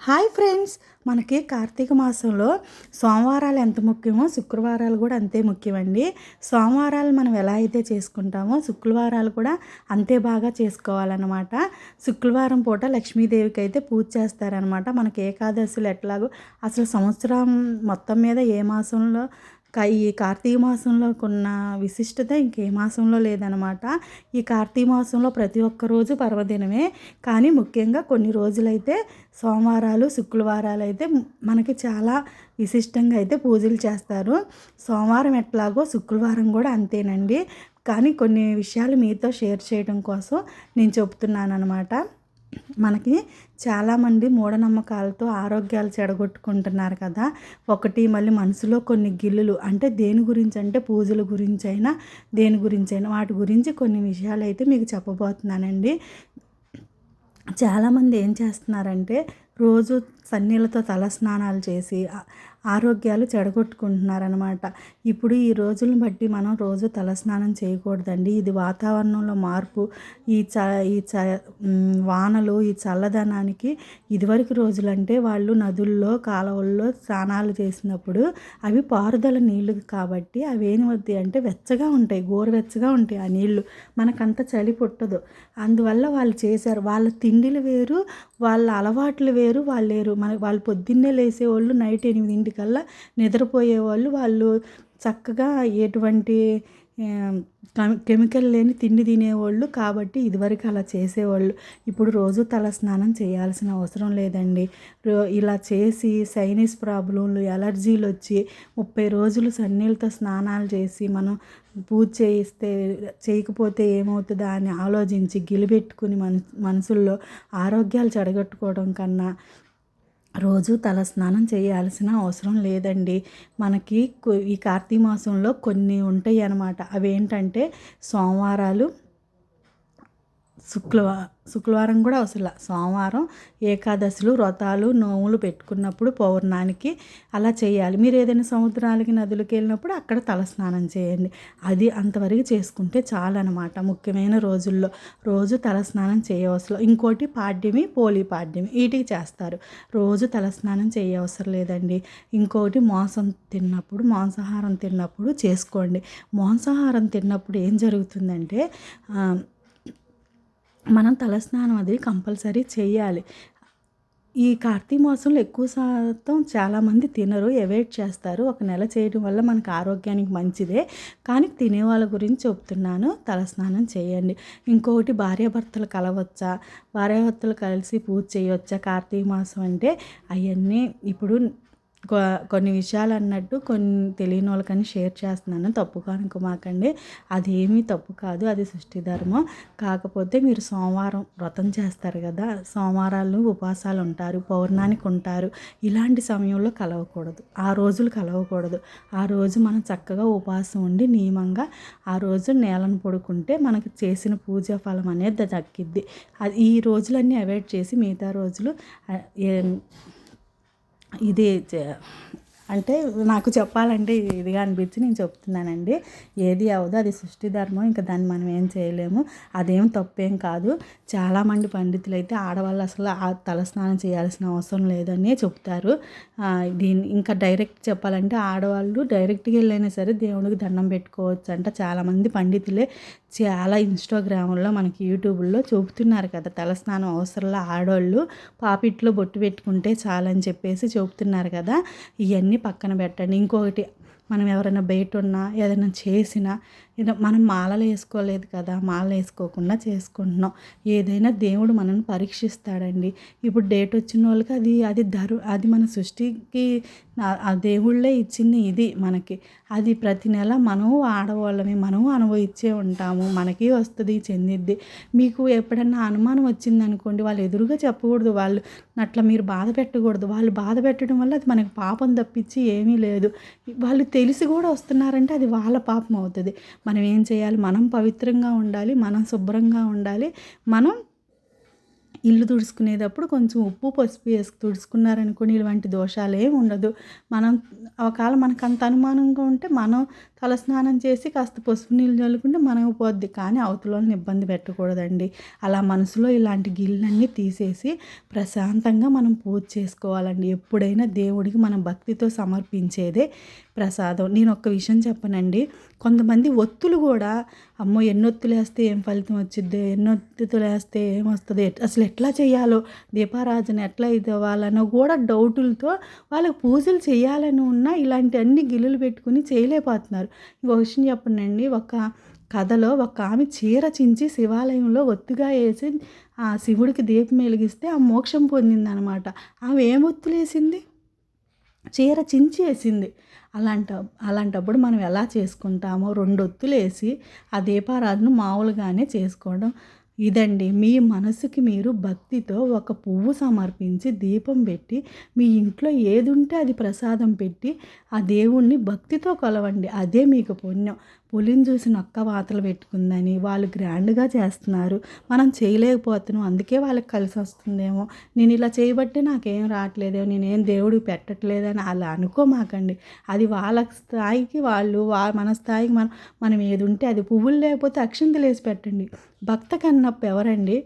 Hi friends మనకి కార్తీక మాసంలో సోమవారాలు ఎంత ముఖ్యమో శుక్రవారాలు కూడా అంతే ముఖ్యమండి. సోమవారాలు మనం ఎలా అయితే చేసుకుంటామో శుక్రవారాలు కూడా అంతే బాగా చేసుకోవాలన్నమాట. శుక్రవారం పూట లక్ష్మీదేవికి అయితే పూజ చేస్తారనమాట మనకి ఏకాదశులు ఎట్లాగో అసలు సంవత్సరం మొత్తం మీద ఏ మాసంలో ఈ కార్తీక మాసంలోకున్న విశిష్టత ఇంకే మాసంలో లేదనమాట. ఈ కార్తీక మాసంలో ప్రతి ఒక్క రోజు పర్వదినమే. కానీ ముఖ్యంగా కొన్ని రోజులైతే సోమవారాలు శుక్రవారాలు అయితే మనకి చాలా విశిష్టంగా అయితే పూజలు చేస్తారు. సోమవారం ఎట్లాగో శుక్రవారం కూడా అంతేనండి. కానీ కొన్ని విషయాలు మీతో షేర్ చేయడం కోసం నేను చెప్తున్నాను అనమాట మనకి చాలామంది మూఢనమ్మకాలతో ఆరోగ్యాలు చెడగొట్టుకుంటున్నారు కదా. ఒకటి మళ్ళీ మనసులో కొన్ని గిల్లులు అంటే దేని గురించి అంటే పూజల గురించి అయినా దేని గురించి అయినా వాటి గురించి కొన్ని విషయాలు అయితే మీకు చెప్పబోతున్నానండి. చాలామంది ఏం చేస్తున్నారంటే రోజు సన్నీళ్ళతో తల స్నానాలు చేసి ఆరోగ్యాలు చెడగొట్టుకుంటున్నారనమాట ఇప్పుడు ఈ రోజులను బట్టి మనం రోజు తలస్నానం చేయకూడదండి. ఇది వాతావరణంలో మార్పు ఈ చ ఈ చ వానలు ఈ చల్లదనానికి ఇదివరకు రోజులంటే వాళ్ళు నదుల్లో కాలువల్లో స్నానాలు చేసినప్పుడు అవి పారుదల నీళ్ళు కాబట్టి అవి ఏమవుతాయి అంటే వెచ్చగా ఉంటాయి గోరువెచ్చగా ఉంటాయి ఆ నీళ్ళు. మనకంత చలి పుట్టదు. అందువల్ల వాళ్ళు చేశారు. వాళ్ళ తిండిలు వేరు వాళ్ళ అలవాట్లు వేరు వాళ్ళు లేరు. మన వాళ్ళు పొద్దున్నే లేసేవాళ్ళు నైట్ కల్లా నిద్రపోయే వాళ్ళు వాళ్ళు చక్కగా ఎటువంటి కెమికల్ లేని తిండి తినేవాళ్ళు కాబట్టి ఇదివరకు అలా చేసేవాళ్ళు. ఇప్పుడు రోజు తల స్నానం చేయాల్సిన అవసరం లేదండి. ఇలా చేసి సైనస్ ప్రాబ్లంలు ఎలర్జీలు వచ్చి ముప్పై రోజులు సన్నీళ్ళతో స్నానాలు చేసి మనం పూజ చేయిస్తే చేయకపోతే ఏమవుతుందా అని ఆలోచించి గిలిపెట్టుకుని మన మనసుల్లో ఆరోగ్యాలు చెడగొట్టుకోవడం కన్నా రోజు తల స్నానం చేయాల్సిన అవసరం లేదండి. మనకి ఈ కార్తీక మాసంలో కొన్ని ఉంటాయి అన్నమాట అవేంటంటే సోమవారాలు శుక్రవారం శుక్రవారం కూడా అవసరం సోమవారం ఏకాదశులు వ్రతాలు నోములు పెట్టుకున్నప్పుడు పౌర్ణానికి అలా చేయాలి. మీరు ఏదైనా సముద్రాలకి నదులకి వెళ్ళినప్పుడు అక్కడ తలస్నానం చేయండి. అది అంతవరకు చేసుకుంటే చాలన్నమాట ముఖ్యమైన రోజుల్లో. రోజు తలస్నానం చేయవసరం. ఇంకోటి పాడ్యమి పోలీ పాడ్యమి వీటికి చేస్తారు. రోజు తలస్నానం చేయవసరం లేదండి. ఇంకోటి మాంసం తిన్నప్పుడు మాంసాహారం తిన్నప్పుడు చేసుకోండి. మాంసాహారం తిన్నప్పుడు ఏం జరుగుతుందంటే మనం తలస్నానం అది కంపల్సరీ చేయాలి. ఈ కార్తీక మాసంలో ఎక్కువ శాతం చాలామంది తినరు అవాయిడ్ చేస్తారు. ఒక నెల చేయడం వల్ల మనకు ఆరోగ్యానికి మంచిదే. కానీ తినే వాళ్ళ గురించి చెప్తున్నాను తలస్నానం చేయండి. ఇంకొకటి భార్యాభర్తలు కలవచ్చా? భార్యాభర్తలు కలిసి పూజ చేయవచ్చా? కార్తీక మాసం అంటే అవన్నీ ఇప్పుడు కొన్ని విషయాలు అన్నట్టు కొన్ని తెలియని వాళ్ళకని షేర్ చేస్తున్నాను. తప్పు అనుకోమాకండి. అది ఏమీ తప్పు కాదు. అది సృష్టి ధర్మం. కాకపోతే మీరు సోమవారం వ్రతం చేస్తారు కదా. సోమవారాలు ఉపవాసాలు ఉంటారు పౌర్ణానికి ఉంటారు. ఇలాంటి సమయంలో కలవకూడదు. ఆ రోజులు కలవకూడదు. ఆ రోజు మనం చక్కగా ఉపవాసం ఉండి నియమంగా ఆ రోజు నేలను పడుకుంటే మనకు చేసిన పూజా ఫలం అనేది దక్కిద్ది అది ఈ రోజులన్నీ అవాయిడ్ చేసి మిగతా రోజులు ఇది అంటే నాకు చెప్పాలంటే ఇదిగా అనిపించి నేను చెప్తున్నానండి. ఏది అవదో అది సృష్టి ధర్మం ఇంకా దాన్ని మనం ఏం చేయలేము. అదేం తప్పేం కాదు. చాలామంది పండితులు అయితే ఆడవాళ్ళు అసలు తలస్నానం చేయాల్సిన అవసరం లేదని చెప్తారు. దీన్ని ఇంకా డైరెక్ట్ చెప్పాలంటే ఆడవాళ్ళు డైరెక్ట్గా వెళ్ళైనా సరే దేవుడికి దండం పెట్టుకోవచ్చు అంట చాలామంది పండితులే. చాలా ఇన్స్టాగ్రామ్లో మనకి యూట్యూబ్లో చూపుతున్నారు కదా తలస్నానం అవసరంలో ఆడవాళ్ళు పాపిట్లో బొట్టు పెట్టుకుంటే చాలని చెప్పేసి చూపుతున్నారు కదా ఇవన్నీ పక్కన పెట్టండి. ఇంకొకటి మనం ఎవరైనా బయట ఉన్నా ఏదైనా చేసినా మనం మాలలు వేసుకోలేదు కదా మాలలు వేసుకోకుండా చేసుకుంటున్నాం. ఏదైనా దేవుడు మనల్ని పరీక్షిస్తాడండి. ఇప్పుడు డేట్ వచ్చిన వాళ్ళకి అది అది ధరు అది మన సృష్టికి ఆ దేవుళ్ళే ఇచ్చింది ఇది మనకి. అది ప్రతి నెల మనం ఆడవాళ్ళమే మనం అనుభవించే ఉంటాము. మనకి వస్తుంది చెందిద్ది. మీకు ఎప్పుడన్నా అనుమానం వచ్చింది అనుకోండి వాళ్ళు ఎదురుగా చెప్పకూడదు. వాళ్ళు అట్లా మీరు బాధ పెట్టకూడదు. వాళ్ళు బాధ పెట్టడం వల్ల అది మనకి పాపం తప్పించి ఏమీ లేదు. వాళ్ళు తెలిసి కూడా వస్తున్నారంటే అది వాళ్ళ పాపం అవుతుంది. మనం ఏం చేయాలి? మనం పవిత్రంగా ఉండాలి. మనం శుభ్రంగా ఉండాలి. మనం ఇల్లు తుడుచుకునేటప్పుడు కొంచెం ఉప్పు పసుపు వేసి తుడుచుకున్నారనుకోని ఇలాంటి దోషాలు ఏమి ఉండదు. మనం ఒకవేళ మనకు అంత అనుమానంగా ఉంటే మనం తలస్నానం చేసి కాస్త పసుపు నీళ్ళు చల్లుకుంటే మనకు పోద్ది. కానీ అవతలని ఇబ్బంది పెట్టకూడదండి. అలా మనసులో ఇలాంటి గిళ్ళన్నీ తీసేసి ప్రశాంతంగా మనం పూజ చేసుకోవాలండి. ఎప్పుడైనా దేవుడికి మనం భక్తితో సమర్పించేదే ప్రసాదం. నేను ఒక్క విషయం చెప్పనండి. కొంతమంది ఒత్తులు కూడా అమ్మో ఎన్నొత్తులు వేస్తే ఏం ఫలితం వచ్చిద్ది? ఎన్నొత్తులు వేస్తే ఏమొస్తుంది అసలు ఎట్లా చేయాలో? దీపారాధన ఎట్లా ఇది అవ్వాలనో కూడా డౌటులతో వాళ్ళకి పూజలు చేయాలని ఉన్నా ఇలాంటి అన్ని గిల్లులు పెట్టుకుని చేయలేకపోతున్నారు. ఒక విషయం చెప్పండి ఒక కథలో ఒక ఆమె చీర చించి శివాలయంలో ఒత్తుగా వేసి ఆ శివుడికి దీపం వెలిగిస్తే ఆ మోక్షం పొందిందనమాట. ఆమె ఏం ఒత్తులేసింది చీర చించి వేసింది. అలాంట అలాంటప్పుడు మనం ఎలా చేసుకుంటామో రెండు ఒత్తులు వేసి ఆ దీపారాధన మామూలుగానే చేసుకోవడం. ఇదండి మీ మనసుకి మీరు భక్తితో ఒక పువ్వు సమర్పించి దీపం పెట్టి మీ ఇంట్లో ఏది ఉంటే అది ప్రసాదం పెట్టి ఆ దేవుణ్ణి భక్తితో కొలవండి. అదే మీకు పుణ్యం. పులిని చూసి నొక్క వాతలు పెట్టుకుందని వాళ్ళు గ్రాండ్గా చేస్తున్నారు. మనం చేయలేకపోతున్నాం. అందుకే వాళ్ళకి కలిసి వస్తుందేమో. నేను ఇలా చేయబట్టే నాకేం రావట్లేదేమో. నేనేం దేవుడికి పెట్టట్లేదని అలా అనుకోమాకండి అది వాళ్ళ స్థాయికి వాళ్ళు వా మన స్థాయికి మనం మనం ఏది ఉంటే అది పువ్వులు లేకపోతే అక్షింతలు వేసి పెట్టండి. భక్త కన్నప్ప ఎవరండి?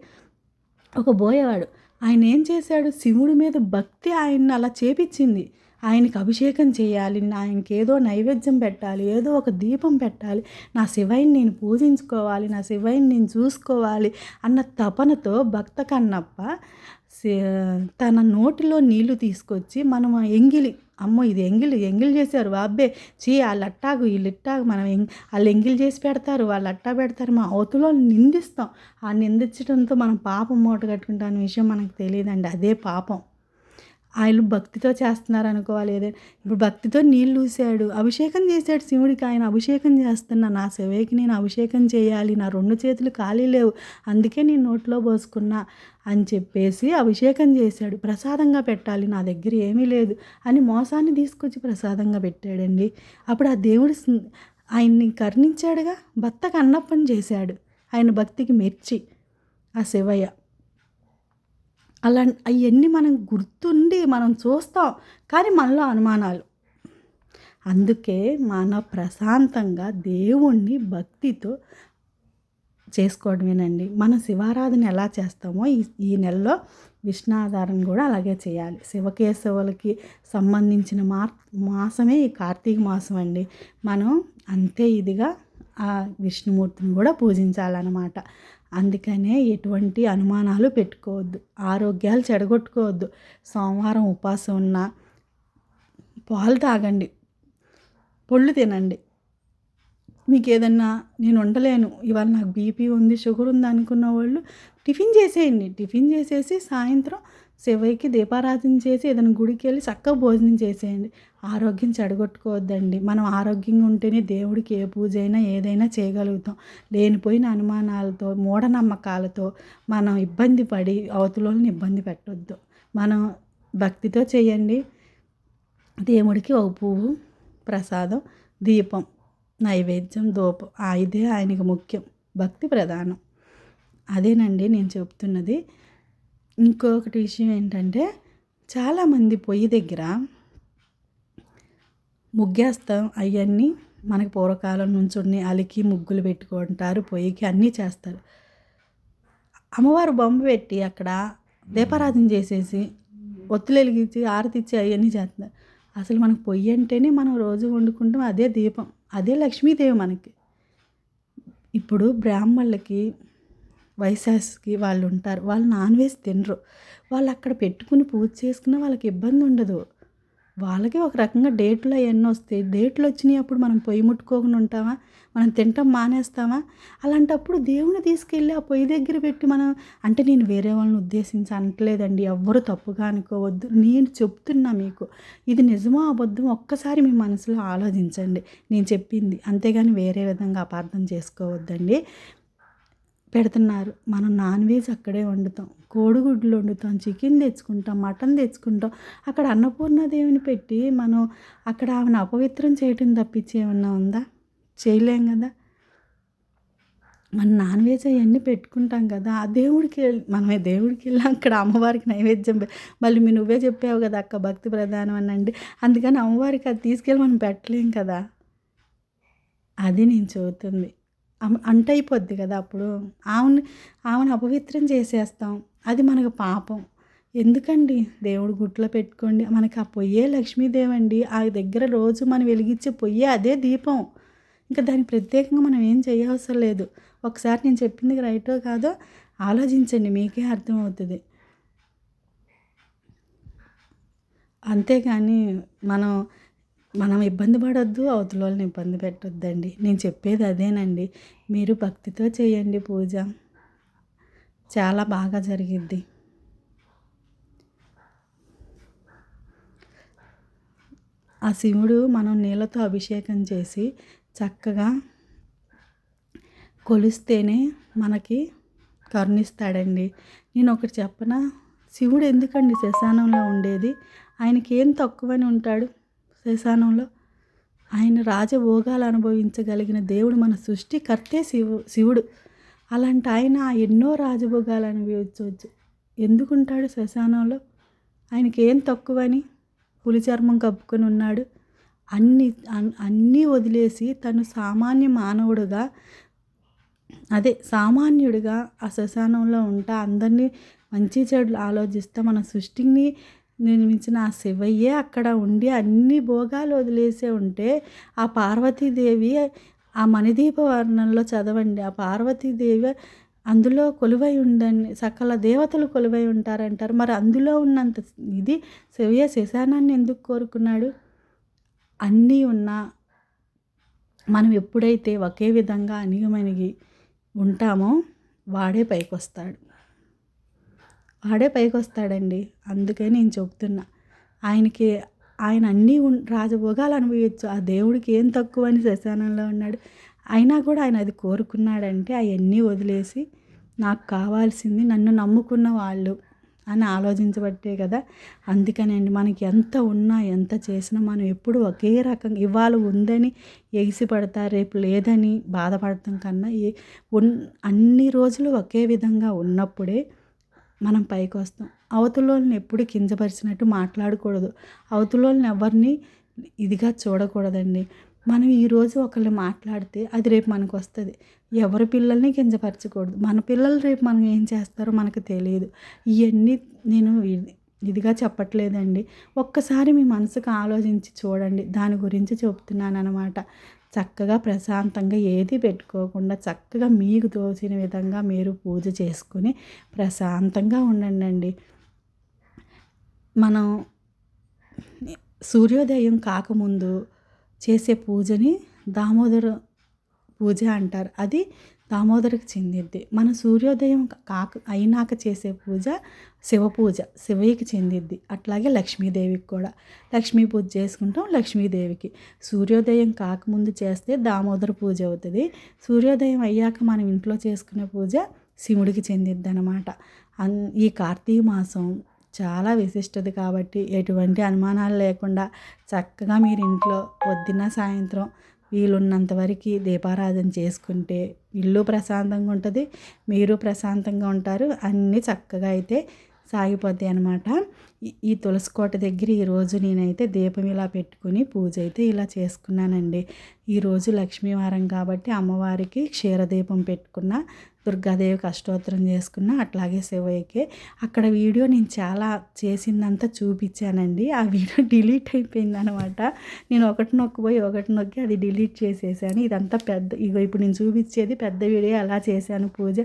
ఒక బోయేవాడు. ఆయన ఏం చేశాడు? శివుడి మీద భక్తి ఆయన్ని అలా చేపించింది. ఆయనకి అభిషేకం చేయాలి ఆయనకి ఏదో నైవేద్యం పెట్టాలి ఏదో ఒక దీపం పెట్టాలి నా శివైని నేను పూజించుకోవాలి నా శివైని నేను చూసుకోవాలి అన్న తపనతో భక్త కన్నప్ప తన నోటిలో నీళ్ళు తీసుకొచ్చి మనం ఎంగిలి అమ్మో ఇది ఎంగిలి ఎంగిలి చేశారు అబ్బే చీ వాళ్ళు అట్టాగు వీళ్ళు ఇట్టాగు మనం వాళ్ళు ఎంగిలి చేసి పెడతారు వాళ్ళు అట్టా పెడతారు మా అవతలో నిందిస్తాం. ఆ నిందించడంతో మనం పాపం మూట కట్టుకుంటాం అనే విషయం మనకు తెలియదండి అదే పాపం. ఆయన భక్తితో చేస్తున్నారు అనుకోవాలి ఏదైనా ఇప్పుడు భక్తితో నీళ్ళు ఊసాడు అభిషేకం చేశాడు శివుడికి ఆయన. అభిషేకం చేస్తున్నా నా శివకి నేను అభిషేకం చేయాలి. నా రెండు చేతులు ఖాళీ లేవు. అందుకే నేను నోట్లో పోసుకున్నా అని చెప్పేసి అభిషేకం చేశాడు. ప్రసాదంగా పెట్టాలి. నా దగ్గర ఏమీ లేదు అని మోసాన్ని తీసుకొచ్చి ప్రసాదంగా పెట్టాడండి. అప్పుడు ఆ దేవుడు ఆయన్ని కర్ణించాడుగా. భర్తకు అన్నప్పని చేశాడు. ఆయన భక్తికి మెచ్చి ఆ శివయ్య. అలా అవన్నీ మనం గుర్తుండి మనం చూస్తాం. కానీ మనలో అనుమానాలు. అందుకే మన ప్రశాంతంగా దేవుణ్ణి భక్తితో చేసుకోవడమేనండి. మనం శివారాధన ఎలా చేస్తామో ఈ ఈ నెలలో విష్ణాధారణ కూడా అలాగే చేయాలి. శివకేశవులకి సంబంధించిన మా మాసమే ఈ కార్తీక మాసం అండి. మనం అంతే ఇదిగా ఆ విష్ణుమూర్తిని కూడా పూజించాలన్నమాట. అందుకనే ఎటువంటి అనుమానాలు పెట్టుకోవద్దు. ఆరోగ్యాలు చెడగొట్టుకోవద్దు. సోమవారం ఉపాసం ఉన్న పాలు తాగండి. పళ్ళు తినండి. మీకు ఏదన్నా నేను ఉండలేను ఇవాళ నాకు బీపీ ఉంది షుగర్ ఉంది అనుకున్న వాళ్ళు టిఫిన్ చేసేయండి. టిఫిన్ చేసేసి సాయంత్రం శివయ్యకి దీపారాధన చేసి ఏదైనా గుడికి వెళ్ళి చక్కగా భోజనం చేసేయండి. ఆరోగ్యం చెడగొట్టుకోవద్దండి. మనం ఆరోగ్యంగా ఉంటేనే దేవుడికి ఏ పూజ అయినా ఏదైనా చేయగలుగుతాం. లేనిపోయిన అనుమానాలతో మూఢనమ్మకాలతో మనం ఇబ్బంది పడి అవతలని ఇబ్బంది పెట్టొద్దు. మనం భక్తితో చేయండి. దేవుడికి ఒక పువ్వు ప్రసాదం దీపం నైవేద్యం దూపం. ఇదే ఆయనకి ముఖ్యం. భక్తి ప్రధానం. అదేనండి నేను చెప్తున్నది. ఇంకొకటి విషయం ఏంటంటే చాలామంది పొయ్యి దగ్గర ముగ్గేస్తాం అవన్నీ మనకి పూర్వకాలం నుంచి అలికి ముగ్గులు పెట్టుకుంటారు పొయ్యికి అన్నీ చేస్తారు. అమ్మవారు బొమ్మ పెట్టి అక్కడ దీపారాధన చేసేసి ఒత్తులు వెలిగించి ఆరతిచ్చి అవన్నీ చేస్తున్నారు అసలు మనకు పొయ్యి అంటేనే మనం రోజు వండుకుంటాం అదే దీపం అదే లక్ష్మీదేవి మనకి. ఇప్పుడు బ్రాహ్మణులకి వైశాస్కి వాళ్ళు ఉంటారు వాళ్ళు నాన్ వెజ్ తినరు. వాళ్ళు అక్కడ పెట్టుకుని పూజ చేసుకున్న వాళ్ళకి ఇబ్బంది ఉండదు. వాళ్ళకి ఒక రకంగా డేట్లు అవన్నీ వస్తాయి. డేట్లు వచ్చినాయి అప్పుడు మనం పొయ్యి ముట్టుకోకుండా ఉంటామా? మనం తింటాం మానేస్తామా? అలాంటప్పుడు దేవుని తీసుకెళ్ళి ఆ పొయ్యి దగ్గర పెట్టి మనం అంటే నేను వేరే వాళ్ళని ఉద్దేశించి అనట్లేదండి. ఎవ్వరు తప్పుగా అనుకోవద్దు. నేను చెప్తున్నా మీకు. ఇది నిజమో అబద్ధం ఒక్కసారి మీ మనసులో ఆలోచించండి. నేను చెప్పింది. అంతేగాని వేరే విధంగా అపార్థం చేసుకోవద్దండి. పెడుతున్నారు. మనం నాన్ వెజ్ అక్కడే వండుతాం. కోడిగుడ్లు వండుతాం. చికెన్ తెచ్చుకుంటాం. మటన్ తెచ్చుకుంటాం. అక్కడ అన్నపూర్ణాదేవిని పెట్టి మనం అక్కడ ఆమెను అపవిత్రం చేయటం తప్పించి ఏమన్నా ఉందా? చేయలేం కదా. మనం నాన్ వెజ్ అవన్నీ పెట్టుకుంటాం కదా. ఆ దేవుడికి వెళ్ళి మనమే దేవుడికి వెళ్ళి అక్కడ అమ్మవారికి నైవేద్యం మళ్ళీ మీ నువ్వే చెప్పావు కదా అక్క భక్తి ప్రధానం అని అండి. అందుకని అమ్మవారికి అది తీసుకెళ్ళి మనం పెట్టలేం కదా. అది నేను చెబుతుంది. అంట అయిపోద్ది కదా అప్పుడు. ఆమెను ఆమెను అపవిత్రం చేసేస్తాం. అది మనకు పాపం. ఎందుకండి? దేవుడు గుట్లో పెట్టుకోండి. మనకి ఆ పొయ్యే లక్ష్మీదేవి అండి ఆ దగ్గర రోజు మనం వెలిగించే పొయ్యే అదే దీపం. ఇంకా దానికి ప్రత్యేకంగా మనం ఏం చేయవసరం లేదు. ఒకసారి నేను చెప్పింది రైటో కాదో ఆలోచించండి. మీకే అర్థమవుతుంది. అంతేగాని మనం మనం ఇబ్బంది పడొద్దు అవతల వాళ్ళని ఇబ్బంది పెట్టొద్దండి. నేను చెప్పేది అదేనండి. మీరు భక్తితో చేయండి పూజ. చాలా బాగా జరిగిద్ది. ఆ శివుడు మనం నీళ్ళతో అభిషేకం చేసి చక్కగా కొలిస్తేనే మనకి కరుణిస్తాడండి. నేను ఒకటి చెప్పనా? శివుడు ఎందుకండి శశానంలో ఉండేది? ఆయనకి ఏం తక్కువని ఉంటాడు? శశానంలో ఆయన రాజభోగాలు అనుభవించగలిగిన దేవుడు మన సృష్టికర్తే శివు శివుడు. అలాంటి ఆయన ఎన్నో రాజభోగాలు అనుభవించవచ్చు. ఎందుకుంటాడు శ్మశానంలో ఆయనకి ఏం తక్కువని పులి చర్మం కప్పుకొని ఉన్నాడు. అన్ని అన్నీ వదిలేసి తను సామాన్య మానవుడుగా అదే సామాన్యుడిగా ఆ శ్మశానంలో ఉంటా. అందరినీ మంచి చెడులు ఆలోచిస్తా. మన సృష్టిని నిర్మించిన ఆ శివయ్యే అక్కడ ఉండి అన్ని భోగాలు వదిలేసే ఉంటే ఆ పార్వతీదేవి ఆ మణిదీప వర్ణంలో చదవండి. ఆ పార్వతీదేవి అందులో కొలువై ఉండండి. సకల దేవతలు కొలువై ఉంటారంటారు. మరి అందులో ఉన్నంత ఇది శివయ్య శశానాన్ని ఎందుకు కోరుకున్నాడు? అన్నీ ఉన్నా మనం ఎప్పుడైతే ఒకే విధంగా అణిగిమణిగి ఉంటామో వాడే పైకి వస్తాడు వాడే పైకి వస్తాడండి అందుకే నేను చెప్తున్నా. ఆయనకి ఆయన అన్నీ రాజభోగాలు అనుభవించు. ఆ దేవుడికి ఏం తక్కువ అని శశానంలో ఉన్నాడు. అయినా కూడా ఆయన అది కోరుకున్నాడంటే అవన్నీ వదిలేసి నాకు కావాల్సింది నన్ను నమ్ముకున్న వాళ్ళు అని ఆలోచించబట్టే కదా. అందుకనండి మనకి ఎంత ఉన్నా ఎంత చేసినా మనం ఎప్పుడు ఒకే రకంగా ఇవాళ ఉందని ఎగిసి పడతా రేపు లేదని బాధపడటం కన్నా ఏ అన్ని రోజులు ఒకే విధంగా ఉన్నప్పుడే మనం పైకి వస్తాం. అవతలని ఎప్పుడు కించపరిచినట్టు మాట్లాడకూడదు. అవతలని ఎవరిని ఇదిగా చూడకూడదండి. మనం ఈరోజు ఒకళ్ళు మాట్లాడితే అది రేపు మనకు వస్తుంది. ఎవరి పిల్లల్ని కించపరచకూడదు. మన పిల్లలు రేపు మనం ఏం చేస్తారో మనకు తెలియదు. ఇవన్నీ నేను ఇదిగా చెప్పట్లేదండి. ఒక్కసారి మీ మనసుకు ఆలోచించి చూడండి. దాని గురించి చెప్తున్నాను అనమాట చక్కగా ప్రశాంతంగా ఏది పెట్టుకోకుండా చక్కగా మీకు తోచిన విధంగా మీరు పూజ చేసుకుని ప్రశాంతంగా ఉండండి మనం సూర్యోదయం కాకముందు చేసే పూజని దామోదర పూజ అంటారు. అది దామోదరికి చెందిద్ది. మన సూర్యోదయం కాక అయినాక చేసే పూజ శివ పూజ శివయ్యకి చెందిద్ది. అట్లాగే లక్ష్మీదేవికి కూడా. లక్ష్మీ పూజ చేసుకుంటాం లక్ష్మీదేవికి. సూర్యోదయం కాకముందు చేస్తే దామోదర పూజ అవుతుంది. సూర్యోదయం అయ్యాక మనం ఇంట్లో చేసుకునే పూజ శివుడికి చెందిద్ది అనమాట ఈ కార్తీక మాసం చాలా విశిష్టది కాబట్టి ఎటువంటి అనుమానాలు లేకుండా చక్కగా మీరు ఇంట్లో పొద్దున్న సాయంత్రం వీలున్నంత వరకు దీపారాధన చేసుకుంటే ఇల్లు ప్రశాంతంగా ఉంటుంది మీరు ప్రశాంతంగా ఉంటారు. అన్నీ చక్కగా అయితే సాగిపోతాయి అనమాట ఈ తులసి కోట దగ్గర ఈరోజు నేనైతే దీపం ఇలా పెట్టుకుని పూజ అయితే ఇలా చేసుకున్నానండి. ఈరోజు లక్ష్మీవారం కాబట్టి అమ్మవారికి క్షీరదీపం పెట్టుకున్న దుర్గాదేవికి కష్టోత్తరం చేసుకున్న అట్లాగే శివయ్యకి. అక్కడ వీడియో నేను చాలా చేసిందంతా చూపించానండి. ఆ వీడియో డిలీట్ అయిపోయింది అనమాట నేను ఒకటి నొక్కిపోయి ఒకటి నొక్కి అది డిలీట్ చేసేసాను. ఇదంతా పెద్ద ఇగో ఇప్పుడు నేను చూపించేది పెద్ద వీడియో ఎలా చేశాను పూజ.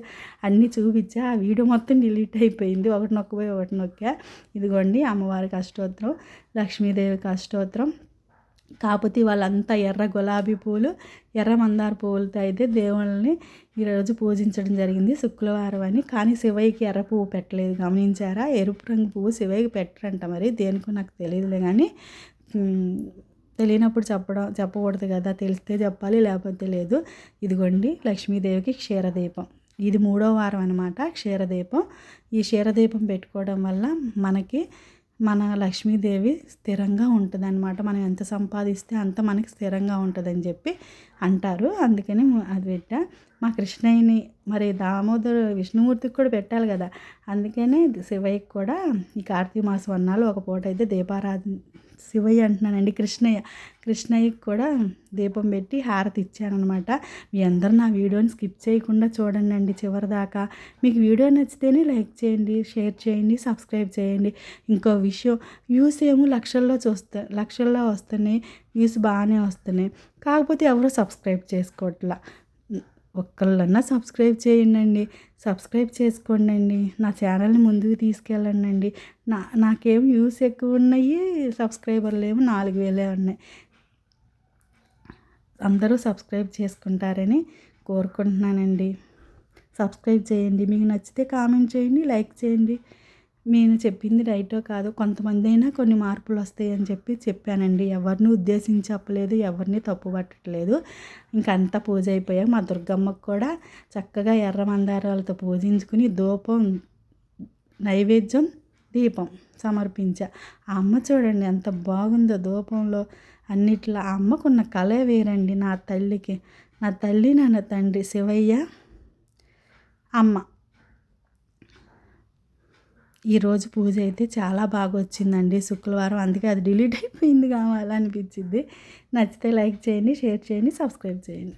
అన్నీ చూపించా. ఆ వీడియో మొత్తం డిలీట్ అయిపోయింది. ఒకటి నొక్కిపోయి ఒకటి నొక్కా. ఇదిగోండి. అమ్మవారికి అష్టోత్తరం లక్ష్మీదేవికి అష్టోత్తరం కాకపోతే వాళ్ళంతా ఎర్ర గులాబీ పూలు ఎర్ర మందార పువ్వులతో అయితే దేవుళ్ళని ఈరోజు పూజించడం జరిగింది శుక్రవారం అని. కానీ శివయ్యకి ఎర్ర పువ్వు పెట్టలేదు గమనించారా? ఎరుపు రంగు పువ్వు శివయ్యకి పెట్టరంట మరి. దేనికో నాకు తెలియదులే కానీ తెలియనప్పుడు చెప్పడం చెప్పకూడదు కదా తెలిస్తే చెప్పాలి లేకపోతే లేదు. ఇదిగోండి లక్ష్మీదేవికి క్షీరదీపం. ఇది మూడో వారం అనమాట క్షీరదీపం. ఈ క్షీరదీపం పెట్టుకోవడం వల్ల మనకి మన లక్ష్మీదేవి స్థిరంగా ఉంటుంది అనమాట మనం ఎంత సంపాదిస్తే అంత మనకి స్థిరంగా ఉంటుందని చెప్పి అంటారు. అందుకని అది పెట్టా. మా కృష్ణయ్యని మరి దామోదర్ విష్ణుమూర్తికి కూడా పెట్టాలి కదా. అందుకనే శివయ్యకి కూడా ఈ కార్తీక మాసం అన్నాలు ఒక పూట అయితే దీపారాధన శివయ్య అంటున్నానండి కృష్ణయ్య. కృష్ణయ్యకి కూడా దీపం పెట్టి హారతి ఇచ్చానమాట మీ అందరూ నా వీడియోని స్కిప్ చేయకుండా చూడండి అండి చివరి దాకా మీకు వీడియో నచ్చితేనే లైక్ చేయండి షేర్ చేయండి సబ్స్క్రైబ్ చేయండి. ఇంకో విషయం వ్యూస్ ఏమో లక్షల్లో చూస్తా లక్షల్లో వస్తున్నాయి. వ్యూస్ బాగానే వస్తున్నాయి. కాకపోతే ఎవరు సబ్స్క్రైబ్ చేసుకోవట్లా ఒక్కళ్ళన్నా సబ్స్క్రైబ్ చేయండి సబ్స్క్రైబ్ చేసుకోండి నా ఛానల్ని ముందుకు తీసుకెళ్ళండి నా నాకేం వ్యూస్ ఎక్కువ ఉన్నాయి సబ్స్క్రైబర్లు ఏమో నాలుగు వేలే ఉన్నాయి. అందరూ సబ్స్క్రైబ్ చేసుకుంటారని కోరుకుంటున్నానండి. సబ్స్క్రైబ్ చేయండి. మీకు నచ్చితే కామెంట్ చేయండి లైక్ చేయండి. నేను చెప్పింది రైటో కాదు కొంతమంది అయినా కొన్ని మార్పులు వస్తాయి అని చెప్పి చెప్పానండి. ఎవరిని ఉద్దేశించి చెప్పలేదు ఎవరిని తప్పు పట్టట్లేదు. ఇంకంతా పూజ అయిపోయాక మా దుర్గమ్మకు కూడా చక్కగా ఎర్ర మందారాలతో పూజించుకుని ధూపం నైవేద్యం దీపం సమర్పించా. ఆ అమ్మ చూడండి ఎంత బాగుందో ధూపంలో అన్నిట్లో. ఆ అమ్మకున్న కళే వేరండి నా తల్లికి. నా తల్లి నా తండ్రి శివయ్య అమ్మ. ఈరోజు పూజ అయితే చాలా బాగా వచ్చిందండి. శుక్రవారం అందుకే అది డిలీట్ అయిపోయింది కావాలనిపించింది. నచ్చితే లైక్ చేయండి షేర్ చేయండి సబ్స్క్రైబ్ చేయండి.